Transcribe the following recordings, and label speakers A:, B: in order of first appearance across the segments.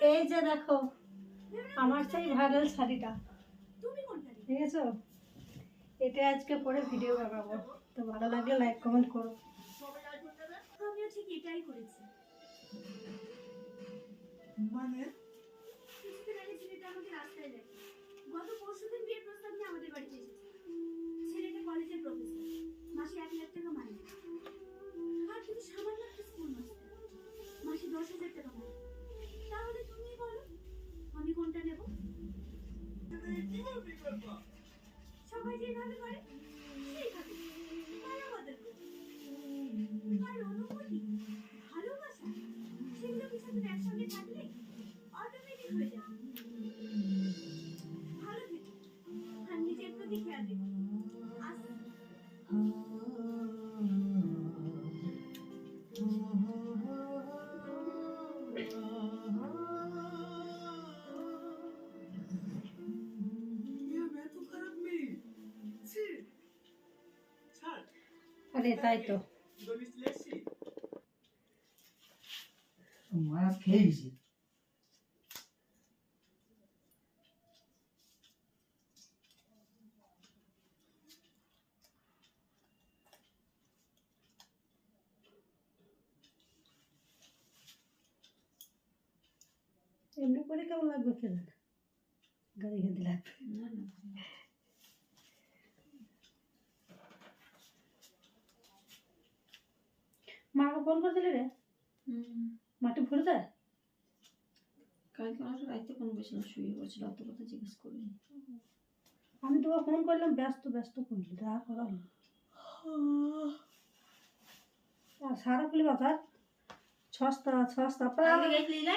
A: এই যে দেখো আমার সেই ভাইরাল শাড়িটা।
B: তুমি কোনটা রে?
A: দেখেছ? এটা আজকে পরে ভিডিও বানাবো। তো ভালো লাগলে লাইক কমেন্ট করো।
B: আমিও ঠিক এটাই করেছি।
C: মানে?
B: কিছুদিন আগে ছেলেটা আমাকে রাস্তায় দেখে। গত পরশুদিন বিয়ের প্রস্তাব নিয়ে আমাদের বাড়িতে এসেছে। ছেলেটা কলেজের প্রফেসর মাসে এক লাখ টাকা মাইনে। আরে
A: তাই তো।
C: দই মিষ্টি
A: এমনি করে কেমন লাগবে খেলে গাড়ি খেতে লাগবে। মাকে ফোন করছিলে রে? মাটি ভরে দেয়
D: কালকে আমার রাইতে ফোন করেছিলাম শুয়ে পড়ছিল অত কথা জিজ্ঞেস করিনি।
A: আমি তোকে ফোন করলাম ব্যস্ত ব্যস্ত করলি যা করা হলো আর সারা খুলি কথা ছস্তা সস্তা প্রায়।
D: গেছিলি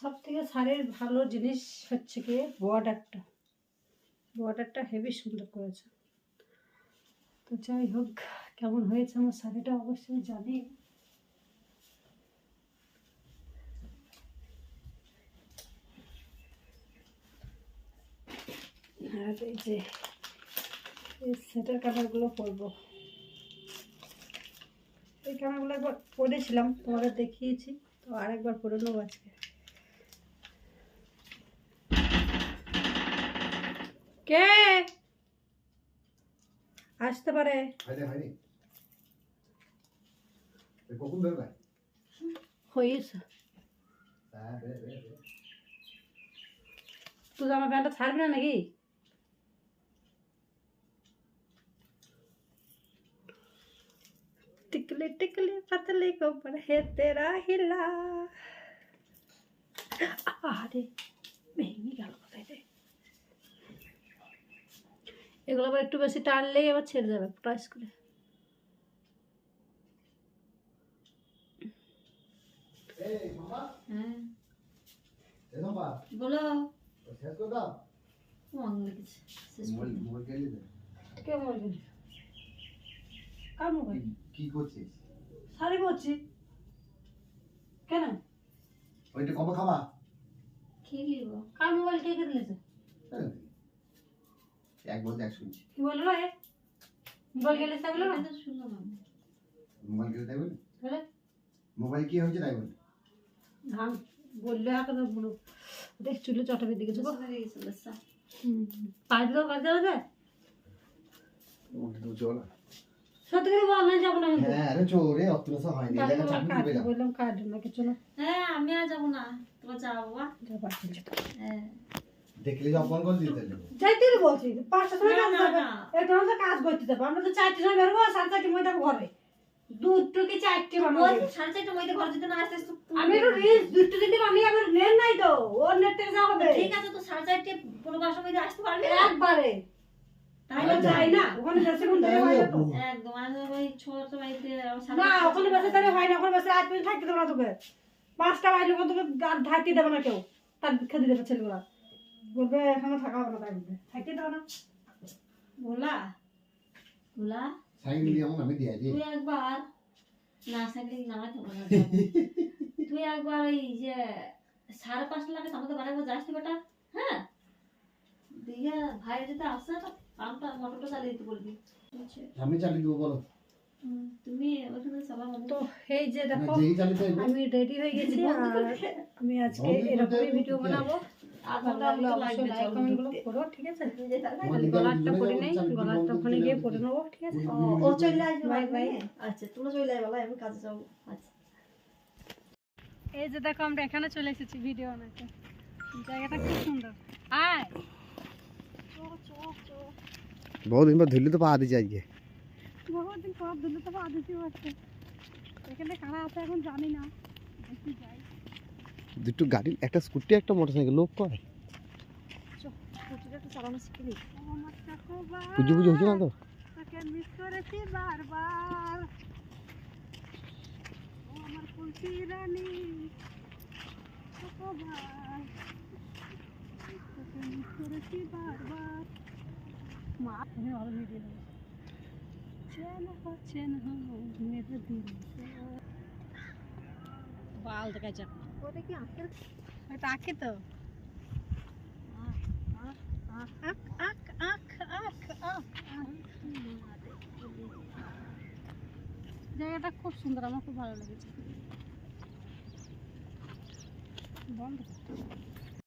A: সব থেকে শাড়ির ভালো জিনিস হচ্ছে কি বর্ডারটা বর্ডারটা হেভি সুন্দর করেছে। তো যাই হোক, কেমন হয়েছে আমার শাড়িটা অবশ্যই জানি। আর এই যে সেটার কালারগুলো পরবো। এই কালারগুলো একবার পরেছিলাম তোমাদের দেখিয়েছি, তো আরেকবার পরে নেব আজকে। কে আসতে পারে
E: হয়নি হয়নি এ কখন বেরোবে
A: হয়েছে
E: হ্যাঁ বের বের বের।
A: তুই জামা প্যান্টটা ছাড়বি না নাকি टिकले टिकले पतले को पर है तेरा हिला আরে এগুলো আবার একটু বেশি টানলেই আবার ছেড়ে যাবে প্রাইস করে
E: এই মামা?
D: হ্যাঁ। বলো।
E: করে
A: কে
E: কি- কি করছিস?
A: শাড়ি কেন?
E: ওইটা কবে খাবা
D: খেয়ে নিব
A: কার মোবাইল কে
E: এই, এক বলতে এক শুনছি।
A: কি বলল রে মোবাইল গেলে তা বলল না?
D: শুনলাম
E: মোবাইল কেটে তাই বলি
A: বলে?
E: মোবাইল কি হয়েছে তাই বলি
A: ধান বললে এখন বুড়ো দেখ চুলে চটাবে দিকে যাব
D: বুঝতে গেছে বাচ্চা
A: পাঁচ দিন কাজ যাবে
E: চল
A: সত্যি করে বল না যাব না
E: হ্যাঁ আরে চোরে হয়নি।
A: বললাম
E: চাকরি
A: কাজ
E: না
A: বললাম কাজ না কিছু না।
D: হ্যাঁ আমি আর যাব না। তোমার যাব বাবা। হ্যাঁ।
E: দেখলে অপমান করে দিতে দেবো?
A: যাইতে বলছি পাঁচটার সময় কাজ। একটু আমরা কাজ করতে যাব আমরা তো চারটে সময় বেরোবো সাড়ে চারটে মধ্যে ঘরে। দুটো কি চারটে বানাবো
D: সাড়ে চারটার মধ্যে ঘর যেতে না আসতে
A: আমি একটু রিলস দুটো আমি আমার নেট নাই তো। ওর নেট থেকে যা হবে।
D: ঠিক আছে তো সাড়ে চারটে পনেরো আসতে পারবি
A: একবারে। তাই যাই না ওখানে বেশিক্ষণ ধরে হয় তো।
D: একদম আর ওই ছোট বাড়িতে
A: না ওখানে বেশি ধরে হয় না ওখানে বেশি আজ পর্যন্ত থাকতে দেবে না তোকে। পাঁচটা বাইরে তোকে আর থাকতে দেবে না কেউ তার খেতে দেবে ছেলেগুলা। বলবে এখানে থাকা হবে না তাই বলবে। থাকতে দেবে না।
D: ভোলা ভোলা
E: সাইকেল দিয়ে আমি দিয়ে দিই
D: তুই একবার না সাইকেল না যাব। তুই একবার ওই যে সাড়ে পাঁচটা লাগে আমাদের বাড়ি যাস তুই বেটা? হ্যাঁ? দিয়ে ভাই যদি আসে তো পাম্পটা মোটরটা চালিয়ে দিতে বলবি।
E: আমি চালিয়ে দেবো বলো।
D: তুমি
A: তো এই যে দেখো আমি রেডি হয়ে গেছি আর আমি আজকে এরকমই ভিডিও বানাবো। ভালো লাগলে অবশ্যই লাইক কমেন্টগুলো করো ঠিক আছে? খালি গলারটা পরে নেই গলারটা ওখানে গিয়ে পরে নেব ঠিক আছে?
D: ও চলে আসবে
A: বাই বাই।
D: আচ্ছা তোমরা চলে আসবে আমি কাজে যাব। আচ্ছা।
A: এই যে দেখো আমরা এখানে চলে এসেছি ভিডিও বানাতে। জায়গাটা খুব সুন্দর। আয়।
E: বহুদিন পর ধুলি তো পা দিচ্ছে আজকে।
A: বহুদিন পর দিলে তো আদিতি হচ্ছে। এখানে কারা আছে এখন জানি না। দেখি যাই।
E: দুটো গাড়ি একটা স্কুটি, একটা মোটরসাইকেল, লোক কয়? পুজো পুজো হচ্ছে না তো?
A: বাল দেখা যাক
D: ওটা কি আঁকেল
A: এটা আঁকে তো আঁক আঁক আঁক জায়গাটা খুব সুন্দর, আমার খুব ভালো লেগেছে। বন্ধ